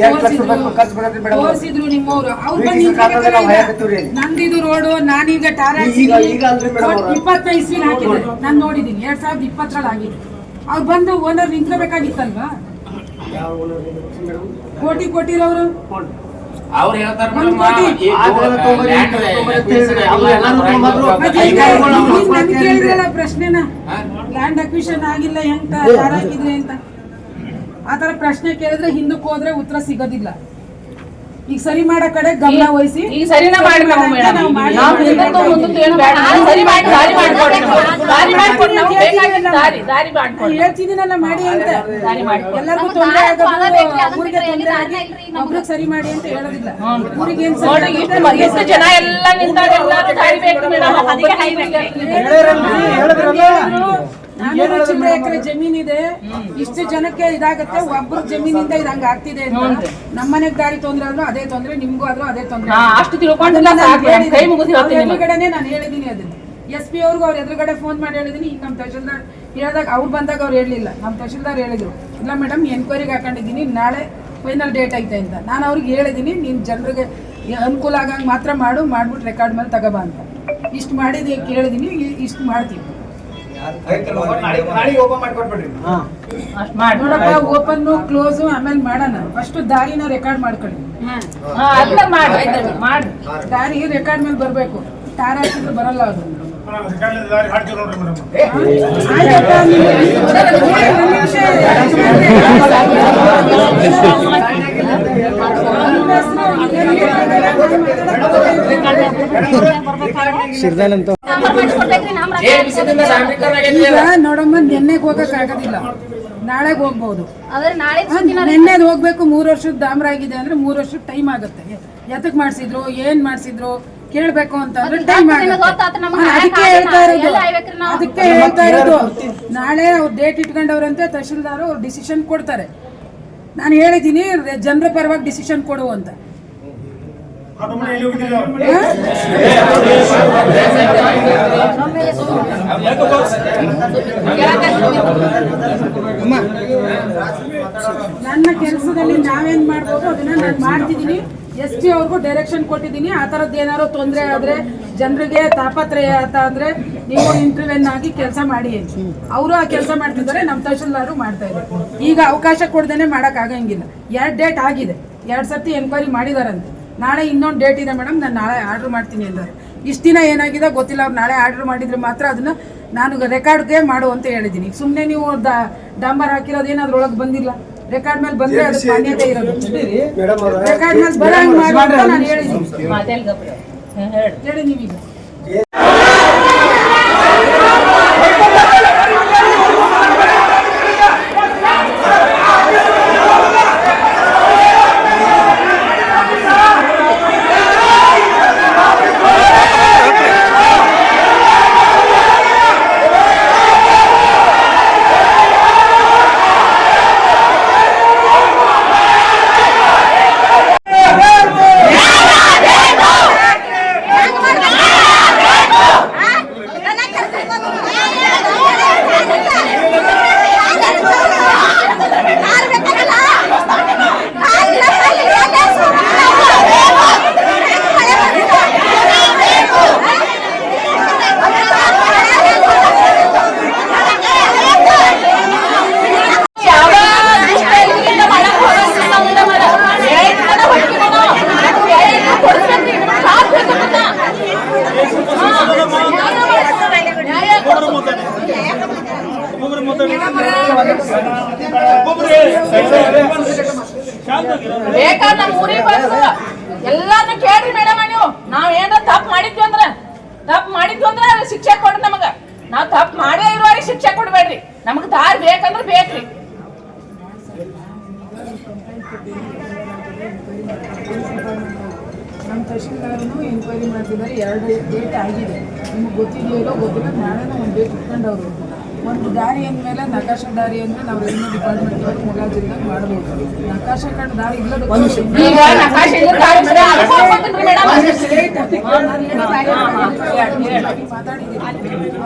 ಎರಡ್ ಲಕ್ಷ ರೂಪಾಯಿ ಖರ್ಚು ಬರತ್ತೆ ಮೇಡಮ್ ತೋರಿಸಿದ್ರು ನಿಮ್ಮವ್ರು. ಅವ್ರು ಬಂದು ನಾವು ನಂದಿದು ರೋಡು ನಾನೀಗ ಟಾರ್ ಈಗ- ಈಗ ಅಲ್ರಿ ಮೇಡಮ್ ಅವ್ರು. ಇಪ್ಪತ್ತೈದು ಸೀನ್ ಹಾಕಿದ್ರು ನಾನು ನೋಡಿದೀನಿ ಎರಡ್ ಸಾವಿರದ ಇಪ್ಪತ್ತರಲ್ಲಿ ಆಗಿದೆ ಅವ್ರು ಬಂದು ಓನರ್ ನಿಂತ್ಕೋಬೇಕಾಗಿತ್ತಲ್ವಾ? ಯಾವ owner ಇದೆ ಮೇಡಮ್? ಕೋಟಿ ಕೊಟ್ಟಿರೋರು? ಅವ್ರು ಹೇಳ್ತಾರ ಒಂದ್ ಕೋಟಿ. ಆದ್ರೆ ತೊಂಬತ್ತು ಲ್ಯಾಂಡ್ ತೊಂಬತ್ತು ಹೇಳಿದ್ರೆ ಅವ್ರು ಎಲ್ಲರೂ ತೊಂಬತ್ತು ಮತ್ತೆ ಈಗ ಈಗ ಅವ್ರು ನನ್ಗೆ ಕೇಳಿದ್ರಲ್ಲ ಪ್ರಶ್ನೆನ? ಹಾ? ಲ್ಯಾಂಡ್ ಅಕ್ವಿಷನ್ ಆಗಿಲ್ಲ ಹೆಂಗ್ ಯಾರಾಗಿದ್ರೆ ಹಾಕಿದ್ರಿ ಅಂತ. ಆತರ ಪ್ರಶ್ನೆ ಕೇಳಿದ್ರೆ ಹಿಂದಕ್ಕೆ ಹೋದ್ರೆ ಉತ್ತರ ಸಿಗೋದಿಲ್ಲ. ಈಗ ಸರಿ ಮಾಡೋ ಕಡೆ ಗಮನ ವಹಿಸಿ. ಈಗ ಸರಿನ ಮಾಡಿ ನಾವು ಮೇಡಮ್ ನಾವು ಮಾಡಿ- ನಾವು ಹಿಂದಕ್ಕೂ ಮುಂದಕ್ಕೂ ಏನು ಬೇಡ. ನಾವು ಸರಿ ಮಾಡಿ ದಾರಿ ಮಾಡ್ಕೊಡಿ ದಾರಿ ಮಾಡ್ಕೊಡಿ ನಾವು. ಬೇಕಾಗಿದ್ದ ದಾರಿ ದಾರಿ ನಾನು ಮಾಡ್ಕೊಡಿ ಹೇಳ್ತಿದ್ದೀನಲ್ಲ ಮಾಡಿ ಅಂತ. ದಾರಿ ಮಾಡಿ ಎಲ್ಲರಿಗೂ ತೊಂದರೆ ಆಗೋದು ಊರಿಗೆ ತೊಂದರೆ ಆಗಿ ಒಬ್ರಿಗೆ ಸರಿ ಮಾಡಿ ಅಂತ ಹೇಳೋದಿಲ್ಲ. ಊರಿಗೆ ಏನ್ ಸರಿ ನೋಡಿ ಇಷ್ಟು ಎಷ್ಟು ಜನ ಎಲ್ಲ ನಿಂತಾಗ ಎಲ್ಲರೂ ದಾರಿ ಬೇಕು ಮೇಡಮ್. ಅದಕ್ಕೆ ಹೈವೇ ನಾನೂರು ಚಿಲ್ಲರೆ ಎಕರೆ ಜಮೀನಿದೆ ಇಷ್ಟು ಜನಕ್ಕೆ ಇದಾಗತ್ತೆ ಒಬ್ಬರ ಜಮೀನಿಂದ ಇದಂಗ ಆಗ್ತಿದೆ ಅಂತ. ನಮ್ಮನೆಗ್ ದಾರಿ ತೊಂದ್ರೆ ಆದ್ರೂ ಅದೇ ತೊಂದ್ರೆ ನಿಮ್ಗೂ ಆದ್ರೂ ಅದೇ ತೊಂದ್ರೆ. ಅಷ್ಟು ತಿಳ್ಕೊಂಡಿಲ್ಲ. ಎದುರುಗಡೆನೆ ನಾನು ಹೇಳಿದೀನಿ ಅದನ್ನ. ಎಸ್ ಪಿ ಅವ್ರಿಗೂ ಅವ್ರ ಎದುರುಗಡೆ ಫೋನ್ ಮಾಡಿ ಹೇಳಿದೀನಿ ಈಗ ನಮ್ಮ ತಹಶೀಲ್ದಾರ್ ಹೇಳಿದಾಗ ಅವ್ರು ಬಂದಾಗ ಅವ್ರು ಹೇಳಲಿಲ್ಲ. ನಮ್ಮ ತಹಶೀಲ್ದಾರ್ ಹೇಳಿದ್ರು ಇಲ್ಲ ಮೇಡಮ್ ಎನ್ಕ್ವೈರಿಗೆ ಹಾಕೊಂಡಿದ್ದೀನಿ. ನಾಳೆ ಫೈನಲ್ ಡೇಟ್ ಐತೆ ಅಂತ. ನಾನು ಅವ್ರಿಗೆ ಹೇಳಿದೀನಿ ನೀನು ಜನರಿಗೆ ಅನುಕೂಲ ಆಗಂಗೆ ಮಾತ್ರ ಮಾಡು ಮಾಡ್ಬಿಟ್ಟು ರೆಕಾರ್ಡ್ ಮೇಲೆ ತಗೋಬಾ ಅಂತ. ಇಷ್ಟು ಮಾಡಿದ ಕೇಳಿದೀನಿ ಇಷ್ಟು ಮಾಡ್ತೀವಿ. ನೋಡಪ್ಪ ಓಪನ್ ಕ್ಲೋಸ್ ಆಮೇಲೆ ಮಾಡೋಣ ಫಸ್ಟ್ ದಾರಿನ ರೆಕಾರ್ಡ್ ಮಾಡ್ಕೊಳ್ಳಿ ಹಾ ಅದನ್ನ ಮಾಡಿ ಮಾಡಿ ದಾರಿ ರೆಕಾರ್ಡ್ ಮೇಲೆ ಬರಬೇಕು ಟಾರ್ ಹಾಕಿದ್ರೆ ಬರಲ್ಲ ಅದು ಒಂದ್ ನಿಮಿಷ ನಿಮ್ಮ ಹೆಸ್ರು? ಏನ್ ವಿಷಯದಿಂದ ಡಾಂಬರೀಕರಣ ಆಗೈತಿ ಈಗ ನೋಡಮ್ಮ ನೆನ್ನೆಗೆ ಹೋಗಕ್ ಆಗೋದಿಲ್ಲ. ನಾಳೆಗೆ ಹೋಗ್ಬೋದು. ನಿನ್ನೆ ನಾಳೆ ನೆನ್ನೆದು ಹೋಗ್ಬೇಕು ಮೂರ್ ವರ್ಷದ ಡಾಮ್ರ ಆಗಿದೆ ಅಂದ್ರೆ ಮೂರ್ ವರ್ಷದ ಟೈಮ್ ಆಗುತ್ತೆ. ಎದಕ್ ಮಾಡ್ಸಿದ್ರು ಏನ್ ಮಾಡ್ಸಿದ್ರು ಕೇಳ್ಬೇಕು ಅಂತ ಅಂದ್ರೆ ಟೈಮ್ ಅದಕ್ಕೆ ನಾಳೆ ಹೇಳ್ತಾ ಇರೋದು. ಅದಕ್ಕೆ ಹೇಳ್ತಾ ಇರೋದು. ನಾಳೆ ಅವ್ರು ಡೇಟ್ ಇಟ್ಕೊಂಡವ್ರಂತೆ ತಹಶೀಲ್ದಾರ್ ಅವ್ರು ಡಿಸಿಷನ್ ಕೊಡ್ತಾರೆ. ನಾನು ಹೇಳಿದ್ದೀನಿ ಜನರ ಪರವಾಗಿ ಡಿಸಿಷನ್ ಕೊಡು ಅಂತ? ನನ್ನ ಕೆಲಸದಲ್ಲಿ ನಾವೇನ್ ಮಾಡ್ಬೋದು, ಅದನ್ನ ನಾನು ಮಾಡ್ತಿದ್ದೀನಿ. ಎಸ್ ಪಿ ಅವ್ರಿಗೂ ಡೈರೆಕ್ಷನ್ ಕೊಟ್ಟಿದ್ದೀನಿ. ಆ ಥರದ್ದು ಏನಾದ್ರು ತೊಂದರೆ ಆದ್ರೆ ಜನರಿಗೆ ತಾಪತ್ರಯ ಆತ ಅಂದ್ರೆ ನೀವು ಇಂಟರ್ವ್ಯೂನ್ ಆಗಿ ಕೆಲಸ ಮಾಡಿ ಅವರು ಆ ಕೆಲಸ ಮಾಡ್ತಿದ್ದಾರೆ ನಮ್ಮ ತಹಶೀಲ್ದಾರು ಮಾಡ್ತಾ ಇದ್ದಾರೆ. ಈಗ ಅವಕಾಶ ಕೊಡ್ದೇನೆ ಆಗಂಗಿಲ್ಲ. ಎರಡು ಡೇಟ್ ಆಗಿದೆ. ಎರಡು ಸರ್ತಿ ಎನ್ಕ್ವೈರಿ ಮಾಡಿದಾರಂತೆ. ನಾಳೆ ಇನ್ನೊಂದು ಡೇಟ್ ಇದೆ ಮೇಡಮ್ ನಾನು ನಾಳೆ ಆರ್ಡರ್ ಮಾಡ್ತೀನಿ ಅಂದರೆ. ಇಷ್ಟು ದಿನ ಏನಾಗಿದೆ ಗೊತ್ತಿಲ್ಲ ಅವ್ರು ನಾಳೆ ಆರ್ಡರ್ ಮಾಡಿದ್ರೆ ಮಾತ್ರ ಅದನ್ನ ನಾನು ರೆಕಾರ್ಡ್ಗೆ ಮಾಡು ಅಂತ ಹೇಳಿದ್ದೀನಿ. ಸುಮ್ಮನೆ ನೀವು ದ- ಡಾಂಬರ್ ಹಾಕಿರೋದು ಏನಾದ್ರೂ ಒಳಗೆ ಬಂದಿಲ್ಲ. ರೆಕಾರ್ಡ್ ಮೇಲೆ ಬಂದರೆ ಅದಕ್ಕೆ ಮಾನ್ಯತೆ ಇರೋದು. ರೆಕಾರ್ಡ್ ಮೇಲೆ ಬರೋ ಮಾಡು ಅಂತ ನಾನು ಹೇಳಿದ್ದೀನಿ. ಮಾತೆಲ್ ಗಬ್ರ ಹೇಳಿ. ಹೇಳಿ ನೀವೀಗ ಯಾವ ದೃಷ್ಟಿಯಿಂದ ಮಾಡಕ್ ಹೋಗೋದಿಲ್ಲ ನಾವು ಇದನ್ನ ಮಾಡ. ಹೇಳಿದ್ದನ್ನ ಹೊಡ್ತೀವಿ ನಾವು. ಹೇಳಿದ್ದನ್ನ ಕೊಡ್ಸ್ಬೇಕ್ರಿ. ಸಾಕ್ ಬೇಕು ಮತ್ತೆ. ಹಾ. ನ್ಯಾಯ ಕೊಡ್ಸ್ಬೇಕು. ಬೇಕಾದ್ರೆ ನಮ್ಮ ಊರಿಗೆ ಬಂದು ಎಲ್ಲಾನು ಕೇಳ್ರಿ ಮೇಡಮ್ ನೀವು ನಾವ್ ಏನಾರ ತಪ್ಪು ಮಾಡಿದ್ವಿ ಅಂದ್ರ ತಪ್ಪು ಮಾಡಿದ್ವಿ ಅಂದ್ರ ಅದ್ರ್ ಶಿಕ್ಷೆ ಕೊಡ್ರಿ ನಮಗ. ನಾವ್ ತಪ್ಪು ಮಾಡೇ ಇರುವವ್ರಿಗೆ ಶಿಕ್ಷೆ ಕೊಡ್ಬೇಡ್ರಿ. ನಮಗ್ ದಾರಿ ಬೇಕಂದ್ರೆ ಬೇಕ್ರಿ. ನಮ್ಮ ತಹಶೀಲ್ದಾರನು ಎನ್ಕ್ವೈರಿ ಮಾಡ್ತಿದ್ದಾರೆ. ಎರಡು ಡೇಟ್ ಆಗಿದೆ. ನಿಮ್ಗೆ ಗೊತ್ತಿದೆಯೋ ಗೊತ್ತಿಲ್ಲ. ನಾಳೆನೂ ಒಂದು ಡೇಟ್ ಇಟ್ಕೊಂಡವ್ರು ಒಂದು ದಾರಿ ಅಂದಮೇಲೆ ನಕಾಶ ದಾರಿ ಅಂದ್ರೆ ನಾವು ರೆವಿನ್ಯೂ ಡಿಪಾರ್ಟ್ಮೆಂಟ್ ಅವರು ಮುಲಾಜಿಲ್ದಾಗ ಮಾಡ್ಬೋದು ನಕಾಶ ಕಂಡು ದಾರಿ ಇಲ್ಲದ? ಮಾತಾಡಿದ್ದೀನಿ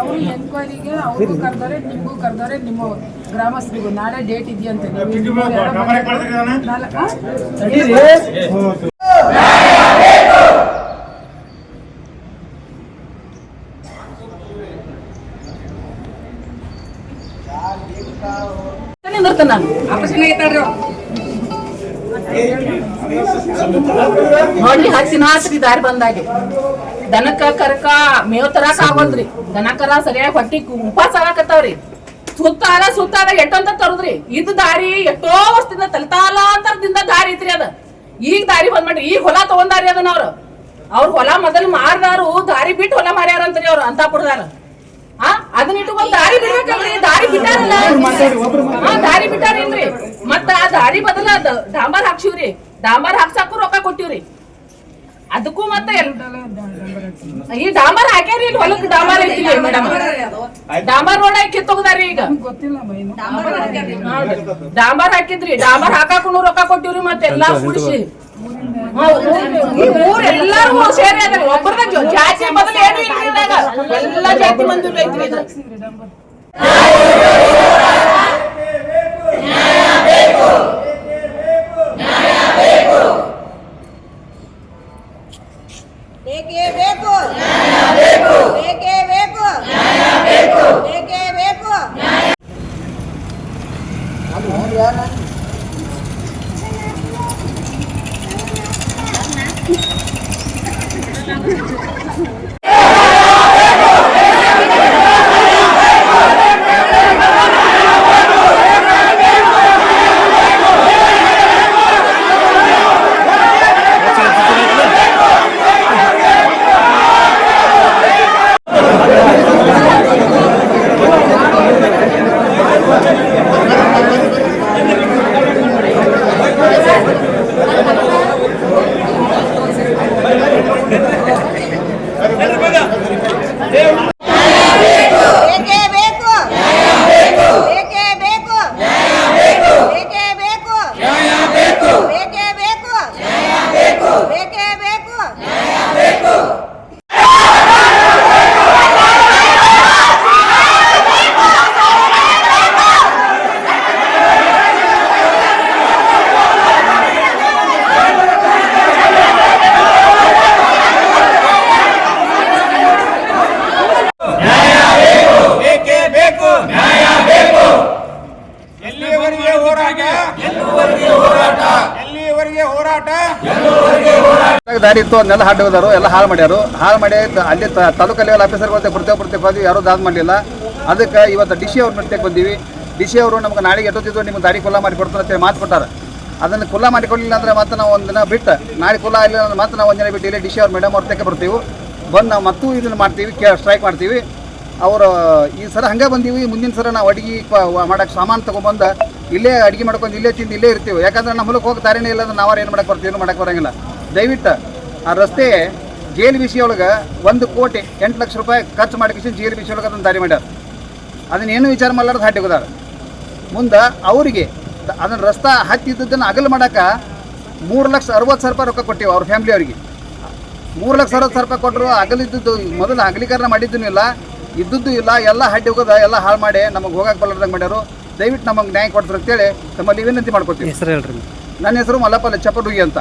ಅವರು ಎನ್ಕ್ವೈರಿಗೆ ಅವ್ರಿಗೂ ಕರೆದಾರೆ ನಿಮಗೂ ಕರೆದಾರೆ ನಿಮ್ಮ ಗ್ರಾಮಸ್ಥರಿಗೂ ನಾಳೆ ಡೇಟ್ ಇದೆಯಂತೆ ನೀವು ಇಬ್ಬರು ಯಾರೋ ನಾಲ್ಕು- ಆ? ನಿಂದಿರ್ತೀನಿ ನಾನು ನೋಡಿ ಹತ್ತಿನ ಹತ್ರಿ ದಾರಿ ಬಂದಾಗೆ. ದನಕ ಕರಕ ಮೇವ್ ತರಾಕ ಆಗೋಲ್ರಿ ದನಕರ ಸರಿಯಾಗಿ ಹೊಟ್ಟಿ ಉಪಾಸ ಆಗಕತ್ತಾವ್ರಿ. ಸುತ್ತಾಲ ಸುತ್ತಾಲ ಎಟ್ಟಂತ ತರುದ್ರಿ. ಇದ್ ದಾರಿ ಎಷ್ಟೋ ವರ್ಷದಿಂದ ತಲತಾಲಾಂತರದಿಂದ ದಾರಿ ಐತ್ರಿ ಅದ. ಈಗ ದಾರಿ ಬಂದ್ ಮಾಡ್ರಿ ಈಗ ಹೊಲ ತಗೊಂಡಾರಿ ಅದನ್ನ ಅವ್ರು. ಅವ್ರ ಹೊಲ ಮೊದಲು ಮಾರದಾರು ದಾರಿ ಬಿಟ್ಟು ಹೊಲ ಮಾರ್ಯಾರಂತ್ರಿ ಅವ್ರು ಅಂತ ಆ ಅದನ್ನ ಇಟ್ಕೊಂಡ್ ದಾರಿ ಬಿಡ್ಬೇಕಲ್ರಿ ದಾರಿ ಬಿಟ್ಟಾರಲ್ಲ. ಹಾ ದಾರಿ ಬಿಟ್ಟಾರೇನ್ರಿ? ಮತ್ತ ಆ ದಾರಿ ಬದಲ ಅದ. ಡಾಂಬರ್ ಹಾಕ್ಸಿವ್ರಿ. ಡಾಂಬರ್ ಹಾಕ್ಸಾಕು ರೊಕ್ಕ ಕೊಟ್ಟಿವ್ರಿ. ಅದಕ್ಕೂ ಮತ್ತ ಈ ಡಾಂಬರ್ ಹಾಕ್ಯಾರಿ ಇಲ್ಲಿ ಹೊಲಕ್? ಡಾಂಬರ್ ಐತಿ ಮೇಡಮ್. ಡಾಂಬರ್ ರೋಡ್ ಕಿತ್ತೋಗದಾರಿ ಈಗ. ಡಾಂಬರ್ ಹಾಕಿದ್ರಿ. ಡಾಂಬರ್ ಹಾಕಾಕು ರೊಕ್ಕ ಕೊಟ್ಟಿವ್ರಿ ಮತ್ತೆ ಎಲ್ಲಾ ಕುಡಿಸಿ. ಊರ್- ಎಲ್ಲಾರು ಸೇರಿ ಅದ್ರ. ಒಬ್ಬರದ ಜಾತಿ ಬದಲು. ಎಲ್ಲ ಜಾತಿ ಬಂದು ರೈತರು ದಾರಿ ಇತ್ತು ಅದನ್ನೆಲ್ಲ ಹಾಡು ಹೋದಾರು ಎಲ್ಲ ಹಾಳು ಮಾಡ್ಯಾರು. ಹಾಳು ಮಾಡಿ ಅಲ್ಲಿ ತಾಲೂಕು ಲೆವೆಲ್ ಆಫೀಸರ್ಗಳ ಪ್ರತಿಯೊಬ್ಬ ಹೋದ್ವಿ ಯಾರೂ ದಾದ ಮಾಡಲಿಲ್ಲ. ಅದಕ್ಕೆ ಇವತ್ತು ಡಿ ಸಿ ಅವ್ರ ಮಟ್ಟಕ್ಕೆ ಬಂದೀವಿ. ಡಿ ಸಿ ಅವರು ನಮ್ಗೆ ನಾಳೆಗೆ ಎಟ್ಟೋತಿದ್ದು ನಿಮ್ಗೆ ದಾರಿ ಕುಲ್ಲ ಮಾಡಿ ಕೊಡ್ತಾರೆ ಮಾತು ಕೊಟ್ಟಾರೆ. ಅದನ್ನು ಕುಲ್ಲ ಮಾಡಿಕೊಡಲಿಲ್ಲ ಅಂದರೆ ಮತ್ತೆ ನಾವು ಒಂದು ದಿನ ಬಿಟ್ಟು. ನಾಳೆ ಕುಲ್ಲ ಆಗಲಿಲ್ಲ ಅಂದ್ರೆ ಮತ್ತೆ ನಾವು ಒಂದಿನ ದಿನ ಬಿಟ್ಟು ಇಲ್ಲಿ ಡಿ ಸಿ ಅವ್ರ ಮೇಡಮ್ ಅವ್ರ ಬರ್ತೀವಿ. ಬಂದು ನಾವು ಮತ್ತೂ ಇದನ್ನು ಮಾಡ್ತೀವಿ, ಕೇ ಸ್ಟ್ರೈಕ್ ಮಾಡ್ತೀವಿ. ಅವರು, ಈ ಸಲ ಹಂಗೆ ಬಂದೀವಿ, ಮುಂದಿನ ಸಲ ನಾವು ಅಡಿಗೆ ಮಾಡೋಕ್ಕೆ ಸಾಮಾನು ತೊಗೊಂಬಂದು ಇಲ್ಲೇ ಅಡಿಗೆ ಮಾಡ್ಕೊಂಡು ಇಲ್ಲೇ ತಿಂದು ಇಲ್ಲೇ ಇರ್ತೀವಿ. ಯಾಕಂದ್ರೆ ನಮ್ಮ ಹೊಲಕ್ಕೆ ಹೋಗಿ ದಾರಿನೇ ಇಲ್ಲ ಅಂದ್ರೆ ನಾವಾರು ಏನು ಮಾಡಕ್ಕೆ ಬರ್ತೀವಿ, ಏನು ಮಾಡಕ್ಕೆ ಬರೋಂಗಿಲ್ಲ. ದಯವಿಟ್ಟು ಆ ರಸ್ತೆ ಜೇಲ್ ಬಿಸಿ ಒಳಗೆ ಒಂದು ಕೋಟಿ ಎಂಟು ಲಕ್ಷ ರೂಪಾಯಿ ಖರ್ಚು ಮಾಡಿ ಜೇಲ್ ಬಿಸಿ ಒಳಗೆ ಅದನ್ನು ದಾರಿ ಮಾಡ್ಯಾರ. ಅದನ್ನೇನು ವಿಚಾರ ಮಾಡಲಾರ್ದು ಹಾಟಿ ಹೋದಾರ. ಮುಂದೆ ಅವರಿಗೆ ಅದನ್ನು ರಸ್ತಾ ಹತ್ತಿದ್ದನ್ನು ಅಗಲು ಮಾಡೋಕೆ ಮೂರು ಲಕ್ಷ ಅರವತ್ತು ಸಾವಿರ ರೂಪಾಯಿ ರೊಕ್ಕ ಕೊಟ್ಟಿವಿ ಅವ್ರ ಫ್ಯಾಮ್ಲಿ ಅವರಿಗೆ. ಮೂರು ಲಕ್ಷ ಅರವತ್ತು ಸಾವಿರ ರೂಪಾಯಿ ಕೊಟ್ಟರು ಅಗಲಿದ್ದು ಮೊದಲು ಅಗಲೀಕರಣ ಮಾಡಿದ್ದೂ ಇಲ್ಲ ಇದ್ದದ್ದು ಇಲ್ಲ ಎಲ್ಲ ಹಡ್ಡಿ ಹೋಗೋದ ಎಲ್ಲ ಹಾಳು ಮಾಡಿ ನಮಗೆ ಹೋಗಕ್ಕೆ ಬರಲಾರ್ದಂಗೆ ಮಾಡ್ಯಾರು. ದಯವಿಟ್ಟು ನಮಗೆ ನ್ಯಾಯ ಕೊಡ್ತಾರೆ ಅಂತೇಳಿ ತಮ್ಮಲ್ಲಿ ವಿನಂತಿ ಮಾಡ್ಕೊತೀವಿ. ಹೆಸರು ಹೇಳ್ರಿ ನನ್ನ ಹೆಸರು ಮಲ್ಲಪ್ಪ ಚಪ್ಪಡುಗಿ ಅಂತ.